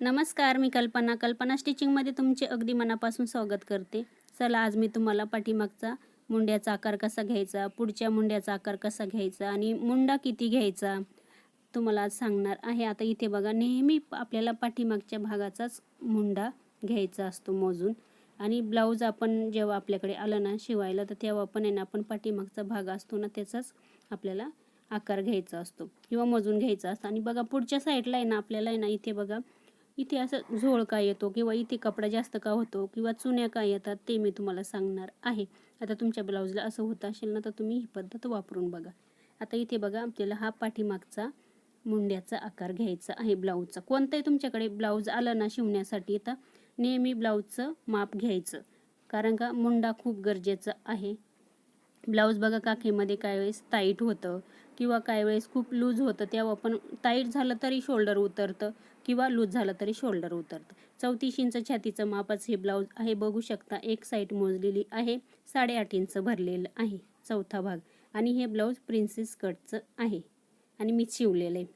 नमस्कार मी कल्पना. कल्पना स्टिचिंगमध्ये तुमचे अगदी मनापासून स्वागत करते. चला आज मी तुम्हाला पाठीमागचा मुंड्याचा आकार कसा घ्यायचा पुढच्या मुंड्याचा आकार कसा घ्यायचा आणि मुंडा किती घ्यायचा तुम्हाला आज सांगणार आहे. आता इथे बघा नेहमी आपल्याला पाठीमागच्या भागाचाच मुंडा घ्यायचा असतो मोजून. आणि ब्लाऊज आपण जेव्हा आपल्याकडे आलं ना शिवायला तर तेव्हा पण आहे ना आपण पाठीमागचा भाग असतो ना त्याचाच आपल्याला आकार घ्यायचा असतो किंवा मोजून घ्यायचा असतो. आणि बघा पुढच्या साईडला आहे ना आपल्याला आहे ना इथे बघा इथे असं झोळ का येतो किंवा इथे कपडा जास्त का होतो किंवा चुन्या का येतात ते मी तुम्हाला सांगणार आहे. आता तुमच्या ब्लाऊजला असं होत असेल ना तर तुम्ही ही पद्धत वापरून बघा. आता इथे बघा आपल्याला हा पाठीमागचा मुंड्याचा आकार घ्यायचा आहे ब्लाऊजचा. कोणताही तुमच्याकडे ब्लाऊज आलं ना शिवण्यासाठी तर नेहमी ब्लाऊजचं माप घ्यायचं. कारण का मुंडा खूप गरजेचं आहे. ब्लाऊज बघा काखेमध्ये काय वेळेस टाईट होतं किंवा काही वेळेस खूप लूज होतं तेव्हा पण टाईट झालं तरी शोल्डर उतरतं किंवा लूज झालं तरी शोल्डर उतरतं. चौतीस इंच छातीचं मापच हे ब्लाऊज आहे बघू शकता एक साईड मोजलेली आहे साडेआठ इंच भरलेलं आहे चौथा भाग. आणि हे ब्लाऊज प्रिन्सेस कटचं आहे आणि मी शिवलेलं आहे.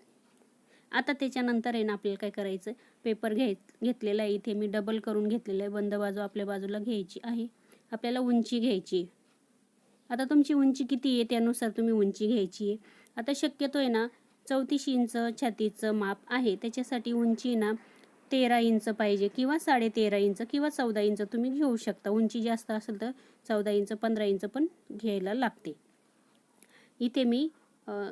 आता त्याच्यानंतर आहे ना आपल्याला काय करायचं पेपर घ्याय घेतलेला आहे इथे मी डबल करून घेतलेलं आहे बंद बाजू आपल्या बाजूला घ्यायची आहे. आपल्याला उंची घ्यायची आहे. आता तुमची उंची किती आहे? त्यानुसार तुम्ही उंची घ्यायची आहे. आता शक्यतो आहे ना चौतीस इंच छातीचं माप आहे. त्याच्यासाठी उंची ना तेरा इंच पाहिजे किंवा साडे तेरा इंच किंवा चौदा इंच तुम्ही घेऊ शकता. उंची जास्त असेल तर चौदा इंच पंधरा इंच पण घ्यायला लागते. इथे मी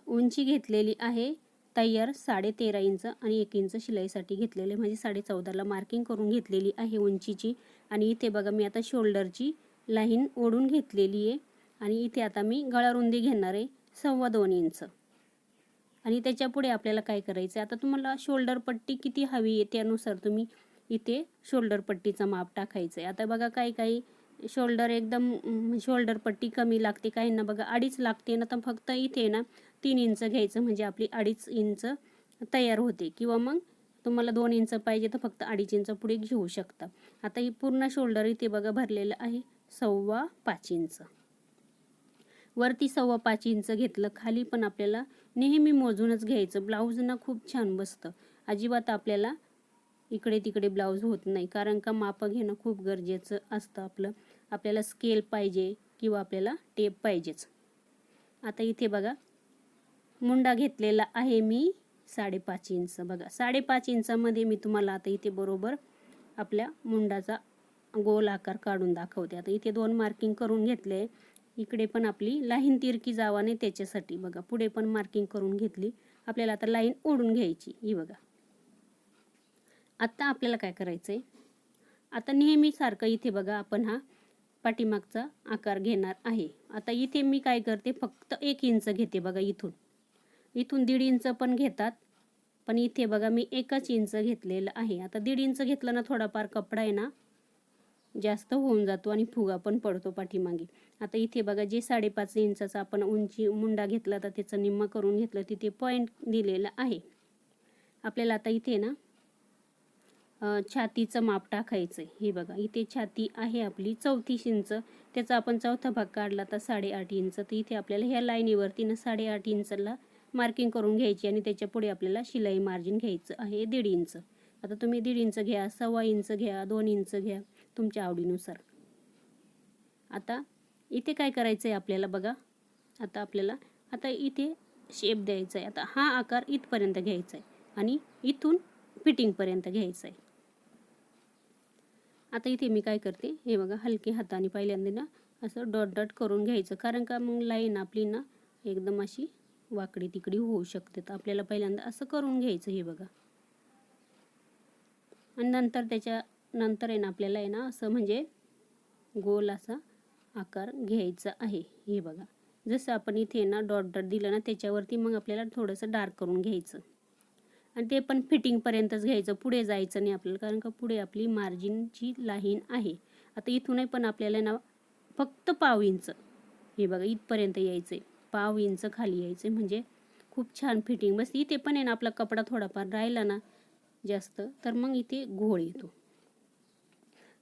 उंची घेतलेली आहे. तयार साडे तेरा इंच आणि एक इंच शिलाईसाठी घेतलेले म्हणजे साडे चौदाला मार्किंग करून घेतलेली आहे उंचीची. आणि इथे बघा मी आता शोल्डरची लाईन ओढून घेतलेली आहे. आणि इथे आता मी गळारुंदी घेणार आहे सव्वा दोन इंच. आणि त्याच्या पुढे आपल्याला काय करायचं आहे आता तुम्हाला शोल्डर पट्टी किती हवी आहे त्यानुसार तुम्ही इथे शोल्डर पट्टीचं माप टाकायचं आहे आता बघा काही काही शोल्डर एकदम शोल्डर पट्टी कमी लागते. काहींना बघा अडीच लागते ना तर फक्त इथे ना तीन इंच घ्यायचं म्हणजे आपली अडीच इंच तयार होते. किंवा मग तुम्हाला दोन इंच पाहिजे तर फक्त अडीच इंच पुढे घेऊ शकता. आता ही पूर्ण शोल्डर इथे बघा भरलेलं आहे सव्वा पाच इंच. वरती सव्वा पाच इंच घेतलं खाली पण आपल्याला नेहमी मोजूनच घ्यायचं. ब्लाऊज ना खूप छान बसतं. अजिबात आपल्याला इकडे तिकडे ब्लाऊज होत नाही कारण का माप घेणं खूप गरजेचं असतं आपलं. आपल्याला स्केल पाहिजे किंवा आपल्याला टेप पाहिजेच. आता इथे बघा मुंडा घेतलेला आहे मी साडेपाच इंच. बघा साडेपाच इंचामध्ये मी तुम्हाला आता इथे बरोबर आपल्या मुंडाचा गोल आकार काढून दाखवते. आता इथे दोन मार्किंग करून घेतले. इकडे पण आपली लाईन तिरकी जावा नाही त्याच्यासाठी बघा. पुढे पण मार्किंग करून घेतली. आपल्याला आता लाईन ओढून घ्यायची ही बघा. आत्ता आपल्याला काय करायचं आहे आता नेहमीसारखं इथे बघा आपण हा पाठीमागचा आकार घेणार आहे. आता इथे मी काय करते? फक्त एक इंच घेते बघा इथून. इथून दीड इंच पण घेतात. पण इथे बघा मी एकच इंच घेतलेलं आहे. आता दीड इंच घेतलं ना थोडाफार कपडा आहे ना जास्त होऊन जातो आणि फुगा पण पडतो पाठीमागे. आता इथे बघा जे साडेपाच इंचाचा आपण उंची मुंडा घेतला तर त्याचं निम्मा करून घेतलं तिथे पॉईंट दिलेलं आहे. आपल्याला आता इथे ना छातीचं माप टाकायचं आहे हे बघा इथे छाती आहे आपली चौतीस इंच. त्याचा आपण चौथा भाग काढला तर साडेआठ इंच. तर इथे आपल्याला ह्या लाईनीवरती ना साडेआठ इंचला मार्किंग करून घ्यायची आणि त्याच्या पुढे आपल्याला शिलाई मार्जिन घ्यायचं आहे दीड इंच. आता तुम्ही दीड इंच घ्या सव्वा इंच घ्या दोन इंच घ्या तुमच्या आवडीनुसार. आता इथे काय करायचं आहे आपल्याला बघा. आता आपल्याला आता इथे शेप द्यायचा आहे आता हा आकार इथपर्यंत घ्यायचा आहे आणि इथून फिटिंगपर्यंत घ्यायचं आहे आता इथे मी काय करते हे बघा हलके हाताने पहिल्यांदा ना असं डॉट डॉट करून घ्यायचं. कारण का मग लाईन आपली ना एकदम अशी वाकडी तिकडी होऊ शकते. तर आपल्याला पहिल्यांदा असं करून घ्यायचं हे बघा. आणि नंतर त्याच्या नंतर आहे ना आपल्याला आहे ना असं म्हणजे गोल असा आकार घ्यायचा आहे. हे बघा. जसं आपण इथे ना डॉट डॉट दिलं ना त्याच्यावरती मग आपल्याला थोडंसं डार्क करून घ्यायचं. आणि ते पण फिटिंगपर्यंतच घ्यायचं. पुढे जायचं नाही आपल्याला कारण का पुढे आपली मार्जिनची लाईन आहे. आता इथूनही पण आपल्याला ना फक्त पाव इंच हे बघा इथपर्यंत यायचं आहे पाव इंच खाली यायचं आहे म्हणजे खूप छान फिटिंग बस इथे पण आहे ना आपला कपडा थोडाफार राहिला ना जास्त तर मग इथे घोळ येतो.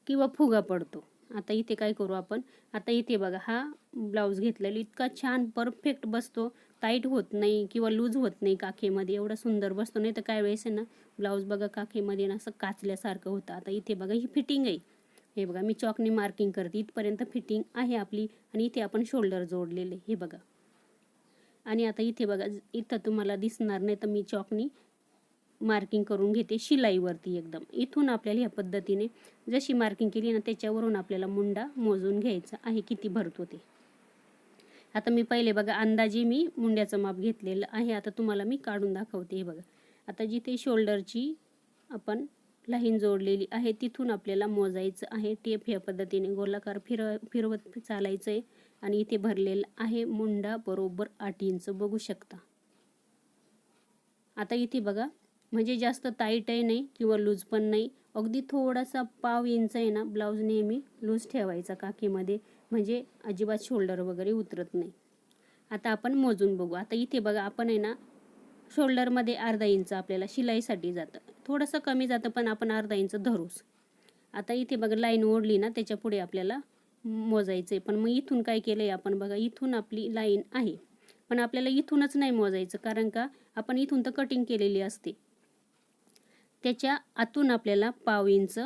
किंवा फुगा पडतो. आता इथे काय करू आपण? आता इथे बघा हा ब्लाऊज घेतलेला इतका छान परफेक्ट बसतो. टाईट होत नाही किंवा लूज होत नाही काखेमध्ये. एवढा सुंदर बसतो. नाही तर काय वेळेस आहे ना ब्लाऊज बघा काखेमध्ये ना असं काचल्यासारखं होतं. आता इथे बघा ही फिटिंग आहे. हे बघा मी चॉकने मार्किंग करते. इथपर्यंत फिटिंग आहे आपली. आणि इथे आपण शोल्डर जोडलेले. हे बघा. आणि आता इथे बघा इथं तुम्हाला दिसणार नाही तर मी चॉकनी. मार्किंग करून घेते शिलाईवरती एकदम. इथून आपल्याला ह्या पद्धतीने जशी मार्किंग केली ना त्याच्यावरून आपल्याला मुंडा मोजून घ्यायचा आहे किती भरतो ते. आता मी पहिले बघा अंदाजे मी मुंड्याचं माप घेतलेलं आहे. आता तुम्हाला मी काढून दाखवते हे बघा. आता जिथे शोल्डरची आपण लाईन जोडलेली आहे तिथून आपल्याला मोजायचं आहे. टेप ह्या पद्धतीने गोलाकार फिर फिरवत चालायचं आहे आणि इथे भरलेलं आहे मुंडा बरोबर आठ इंच. बघू शकता. आता इथे बघा म्हणजे जास्त टाईटही नाही किंवा लूज पण नाही. अगदी थोडासा पाव इंच आहे ना ब्लाऊज नेहमी लूज ठेवायचा काकीमध्ये. म्हणजे अजिबात शोल्डर वगैरे उतरत नाही. आता आपण मोजून बघू. आता इथे बघा आपण आहे ना शोल्डरमध्ये अर्धा इंच आपल्याला शिलाईसाठी जातं. थोडंसं कमी जातं पण आपण अर्धा इंच धरूच. आता इथे बघा लाईन ओढली ना त्याच्या पुढे आपल्याला मोजायचं आहे पण मग इथून काय केलं आहे आपण बघा इथून आपली लाईन आहे. पण आपल्याला इथूनच नाही मोजायचं कारण का? आपण इथून तर कटिंग केलेली असते. त्याच्या आतून आपल्याला पाव इंच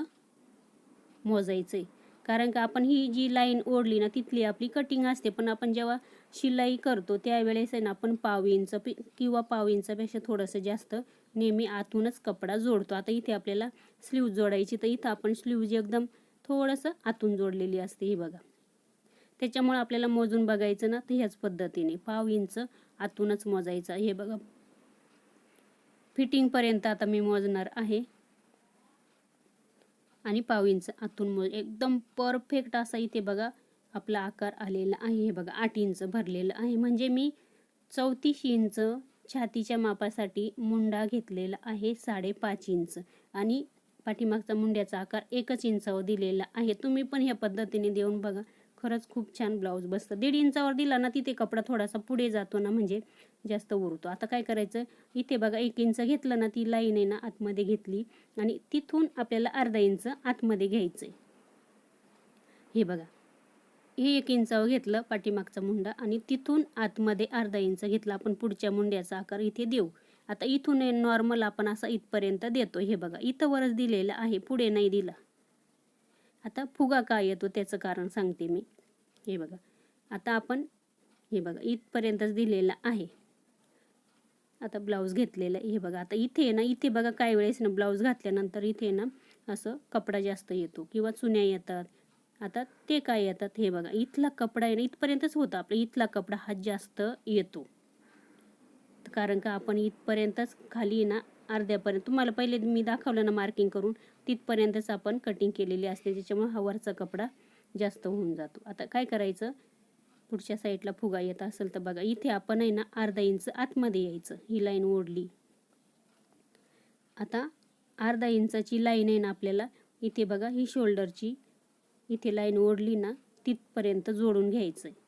मोजायचं आहे कारण का आपण ही जी लाईन ओढली ना तिथली आपली कटिंग असते. पण आपण जेव्हा शिलाई करतो त्यावेळेस आहे ना आपण पाव इंच किंवा पाव इंचापेक्षा थोडंसं जास्त नेहमी आतूनच कपडा जोडतो. आता इथे आपल्याला स्लीव जोडायची तर इथं आपण स्लीव जी एकदम थोडंसं आतून जोडलेली असते ही बघा. त्याच्यामुळे आपल्याला मोजून बघायचं ना तर ह्याच पद्धतीने पाव इंच आतूनच मोजायचं. हे बघा फिटिंगपर्यंत आता मी मोजणार आहे. आणि पाव इंच आतून मोज एकदम परफेक्ट असा इथे बघा आपला आकार आलेला आहे. हे बघा आठ इंच भरलेलं आहे. म्हणजे मी चौतीस इंच छातीच्या मापासाठी मुंडा घेतलेला आहे साडेपाच इंच. आणि पाठीमागचा मुंड्याचा आकार एकच इंचावर दिलेला आहे. तुम्ही पण ह्या पद्धतीने देऊन बघा. खरंच खूप छान ब्लाऊज बसतं. दीड इंचावर दिला ना तिथे कपडा थोडासा पुढे जातो ना म्हणजे जास्त उरतो. आता काय करायचं इथे बघा एक इंच घेतलं ना ती लाईन आहे ना आतमध्ये घेतली आणि तिथून आपल्याला अर्धा इंच आतमध्ये घ्यायचं आहे हे बघा. हे एक इंचावर घेतलं पाठीमागचा मुंडा आणि तिथून आतमध्ये अर्धा इंच घेतला आपण पुढच्या मुंड्याचा आकार इथे देऊ. आता इथून नॉर्मल आपण असा इथपर्यंत देतो हे बघा इथं वरच दिलेलं आहे पुढे नाही दिला. आता फुगा काय येतो त्याचं कारण सांगते मी. हे बघा. आता आपण हे बघा इथपर्यंतच दिलेला आहे. आता ब्लाऊज घेतलेला आहे. हे बघा आता इथे ना इथे बघा काही वेळेस ना ब्लाऊज घातल्यानंतर इथे ना असं कपडा जास्त येतो किंवा चुन्या येतात. आता ते काय येतात? हे बघा इथला कपडा आहे ना इथपर्यंतच होता आपला. इथला कपडा हा जास्त येतो. कारण का आपण इथपर्यंतच खाली ना अर्ध्यापर्यंत. तुम्हाला पहिले मी दाखवलं ना मार्किंग करून तिथपर्यंतच आपण कटिंग केलेली असते त्याच्यामुळे हा वरचा कपडा जास्त होऊन जातो. आता काय करायचं? पुढच्या साईडला फुगा येत असेल तर बघा इथे आपण आहे ना अर्धा इंच आतमध्ये यायचं ही लाईन ओढली. आता अर्धा इंचाची लाईन आहे ना आपल्याला इथे बघा ही शोल्डरची इथे लाईन ओढली ना तिथपर्यंत जोडून घ्यायचं आहे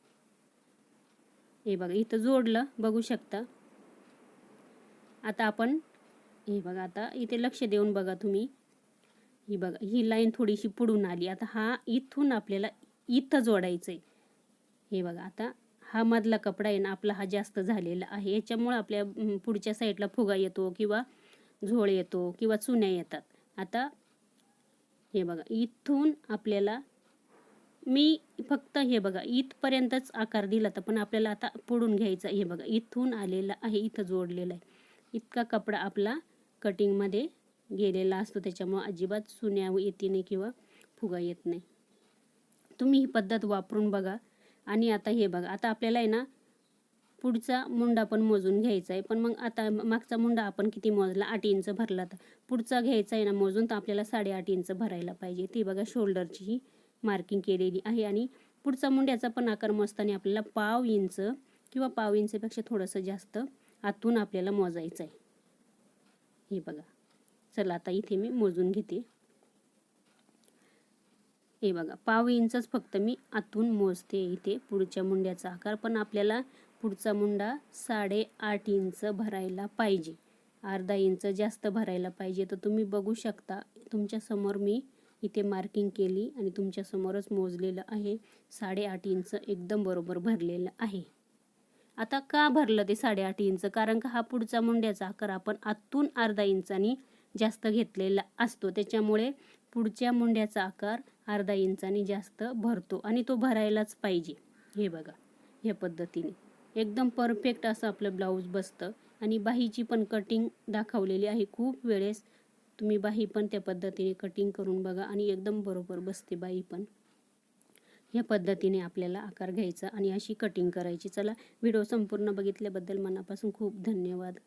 हे बघा इथं जोडलं बघू शकता. आता आपण हे बघा आता इथे लक्ष देऊन बघा तुम्ही. ही बघा ही लाईन थोडीशी पुढून आली. आता हा इथून आपल्याला इथं जोडायचं आहे हे बघा आता हा मधला कपडा आहे ना आपला हा जास्त झालेला आहे. याच्यामुळं आपल्या पुढच्या साईडला फुगा येतो किंवा झोळ येतो किंवा चुन्या येतात. आता हे बघा इथून आपल्याला मी फक्त हे बघा इथपर्यंतच आकार दिला तर पण आपल्याला आता पुढून घ्यायचा हे बघा इथून आलेला आहे इथं जोडलेला आहे. इतका कपडा आपला कटिंगमध्ये गेलेला असतो. त्याच्यामुळं अजिबात सुन्या येते नाही किंवा फुगा येत नाही. तुम्ही ही पद्धत वापरून बघा आणि आता हे बघा. आता आपल्याला आहे ना पुढचा मुंडा पण मोजून घ्यायचा आहे. पण मग आता मागचा मुंडा आपण किती मोजला? आठ इंच भरला तर. पुढचा घ्यायचा आहे ना मोजून तर आपल्याला साडेआठ इंच भरायला पाहिजे. ती बघा शोल्डरची ही मार्किंग केलेली आहे. आणि पुढचा मुंड्याचा पण आकार मोजताना आपल्याला पाव इंच किंवा पाव इंचपेक्षा थोडंसं जास्त आतून आपल्याला मोजायचं आहे. हे बघा. चला आता इथे मी मोजून घेते. हे बघा पाव इंचच फक्त मी आतून मोजते इथे पुढच्या मुंड्याचा आकार पण आपल्याला पुढचा मुंडा साडेआठ इंच भरायला पाहिजे. अर्धा इंच जास्त भरायला पाहिजे. तर तुम्ही बघू शकता तुमच्यासमोर मी इथे मार्किंग केली आणि तुमच्यासमोरच मोजलेलं आहे. साडेआठ इंच एकदम बरोबर भरलेलं आहे. आता का भरलं ते साडेआठ इंच? कारण का हा पुढचा मुंड्याचा आकार आपण आतून अर्धा इंचानी जास्त घेतलेला असतो. त्याच्यामुळे पुढच्या मुंड्याचा आकार अर्धा इंचानी जास्त भरतो आणि तो भरायलाच पाहिजे. हे बघा ह्या पद्धतीने. एकदम परफेक्ट असं आपलं ब्लाऊज बसतं. आणि बाहीची पण कटिंग दाखवलेली आहे खूप वेळेस. तुम्ही बाही पण त्या पद्धतीने कटिंग करून बघा आणि एकदम बरोबर बसते बाही पण. ह्या पद्धतीने आपल्याला आकार घ्यायचा आणि अशी कटिंग करायची. चला व्हिडिओ संपूर्ण बघितल्याबद्दल मनापासून खूप धन्यवाद.